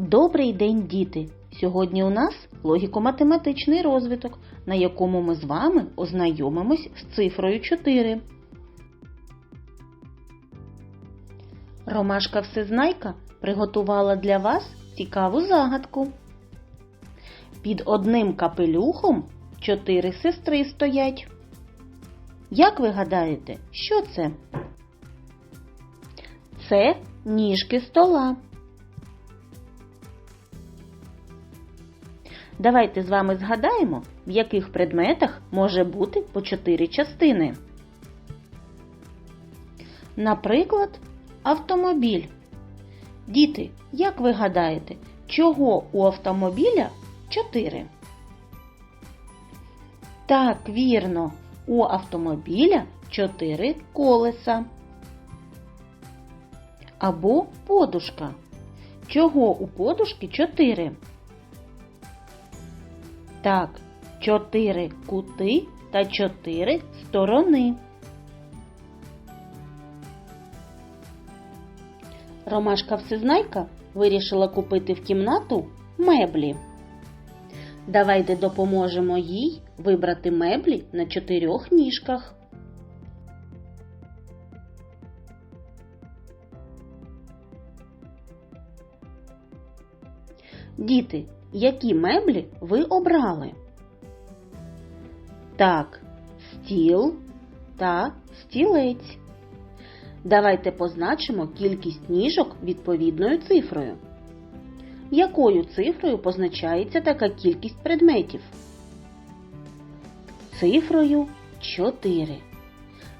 Добрий день, діти! Сьогодні у нас логіко-математичний розвиток, на якому ми з вами ознайомимось з цифрою 4. Ромашка Всезнайка приготувала для вас цікаву загадку. Під одним капелюхом чотири сестри стоять. Як ви гадаєте, що це? Це ніжки стола. Давайте з вами згадаємо, в яких предметах може бути по чотири частини. Наприклад, автомобіль. Діти, як ви гадаєте, чого у автомобіля чотири? Так, вірно, у автомобіля чотири колеса. Або подушка. Чого у подушки чотири? Так, чотири кути та чотири сторони. Ромашка Всезнайка вирішила купити в кімнату меблі. Давайте допоможемо їй вибрати меблі на чотирьох ніжках. Діти, які меблі ви обрали? Так, стіл та стілець. Давайте позначимо кількість ніжок відповідною цифрою. Якою цифрою позначається така кількість предметів? Цифрою 4.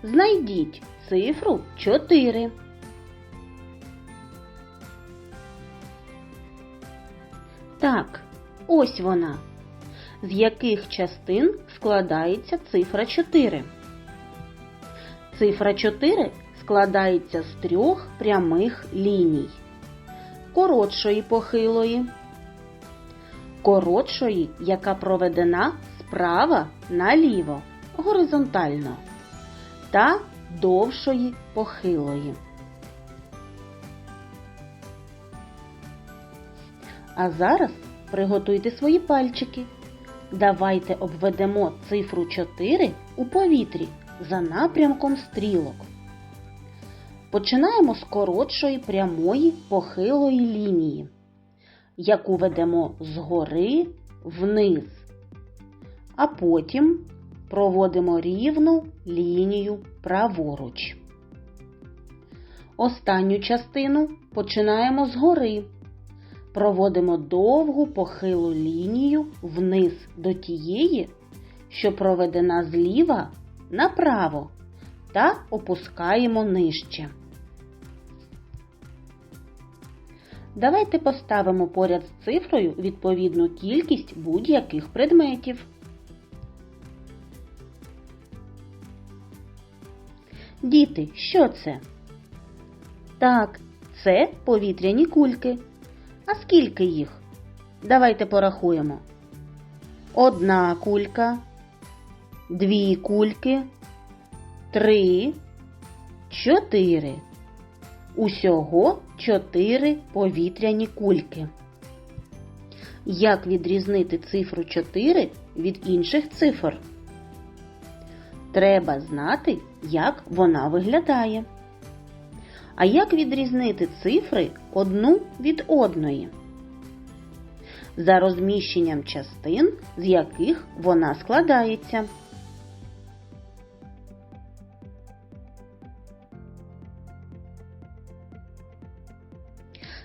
Знайдіть цифру 4. Так, ось вона. З яких частин складається цифра 4? Цифра 4 складається з трьох прямих ліній. Коротшої похилої, коротшої, яка проведена справа наліво горизонтально, та довшої похилої. А зараз приготуйте свої пальчики. Давайте обведемо цифру 4 у повітрі за напрямком стрілок. Починаємо з коротшої прямої похилої лінії, яку ведемо згори вниз, а потім проводимо рівну лінію праворуч. Останню частину починаємо згори. Проводимо довгу похилу лінію вниз до тієї, що проведена зліва направо, та опускаємо нижче. Давайте поставимо поряд з цифрою відповідну кількість будь-яких предметів. Діти, що це? Так, це повітряні кульки. А скільки їх? Давайте порахуємо. Одна кулька, дві кульки, три, чотири. Усього чотири повітряні кульки. Як відрізнити цифру 4 від інших цифр? Треба знати, як вона виглядає. А як відрізнити цифри одну від одної? За розміщенням частин, з яких вона складається.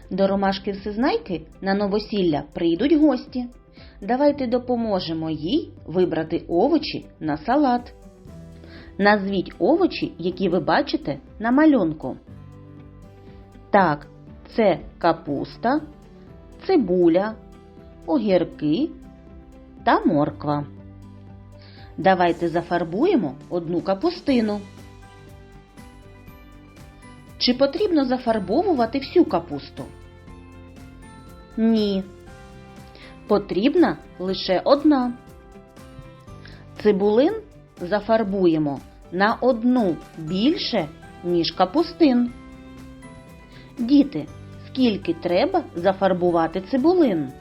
До ромашки всезнайки на новосілля прийдуть гості. Давайте допоможемо їй вибрати овочі на салат. Назвіть овочі, які ви бачите на малюнку. Так, це капуста, цибуля, огірки та морква. Давайте зафарбуємо одну капустину. Чи потрібно зафарбовувати всю капусту? Ні. Потрібна лише одна. Цибулин зафарбуємо на одну більше, ніж капустин. Діти, скільки треба зафарбувати цибулин?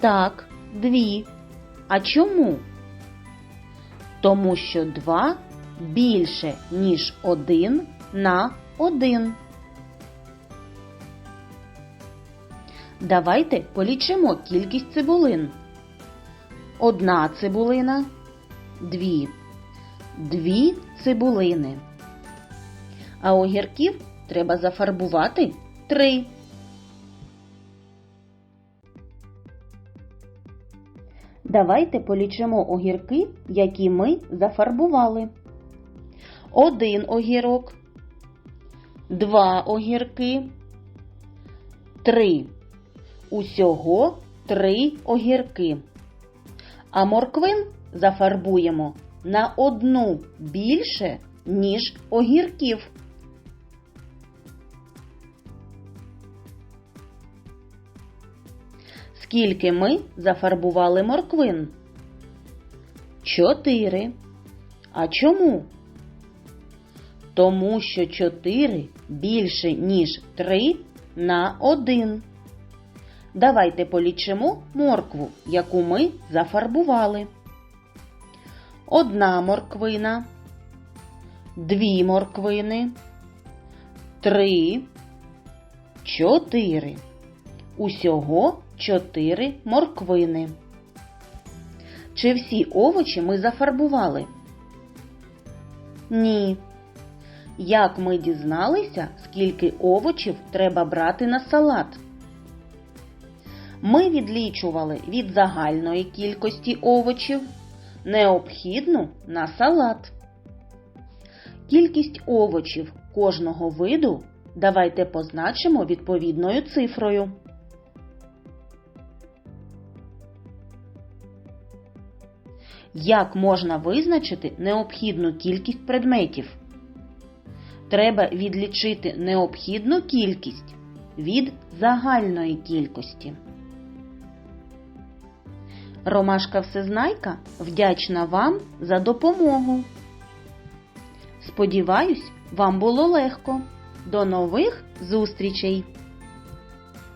Так, дві. А чому? Тому що два більше, ніж один на один. Давайте полічимо кількість цибулин. Одна цибулина, дві, дві цибулини. А огірків треба зафарбувати три. Давайте полічимо огірки, які ми зафарбували. Один огірок, два огірки, три. Усього три огірки. А морквин зафарбуємо на одну більше, ніж огірків. Скільки ми зафарбували морквин? Чотири. А чому? Тому що чотири більше, ніж три на один. Давайте полічимо моркву, яку ми зафарбували. Одна морквина, дві морквини, три, чотири. Усього чотири морквини. Чи всі овочі ми зафарбували? Ні. Як ми дізналися, скільки овочів треба брати на салат? Ми відлічували від загальної кількості овочів необхідну на салат. Кількість овочів кожного виду давайте позначимо відповідною цифрою. Як можна визначити необхідну кількість предметів? Треба відлічити необхідну кількість від загальної кількості. Ромашка Всезнайка вдячна вам за допомогу. Сподіваюсь, вам було легко. До нових зустрічей!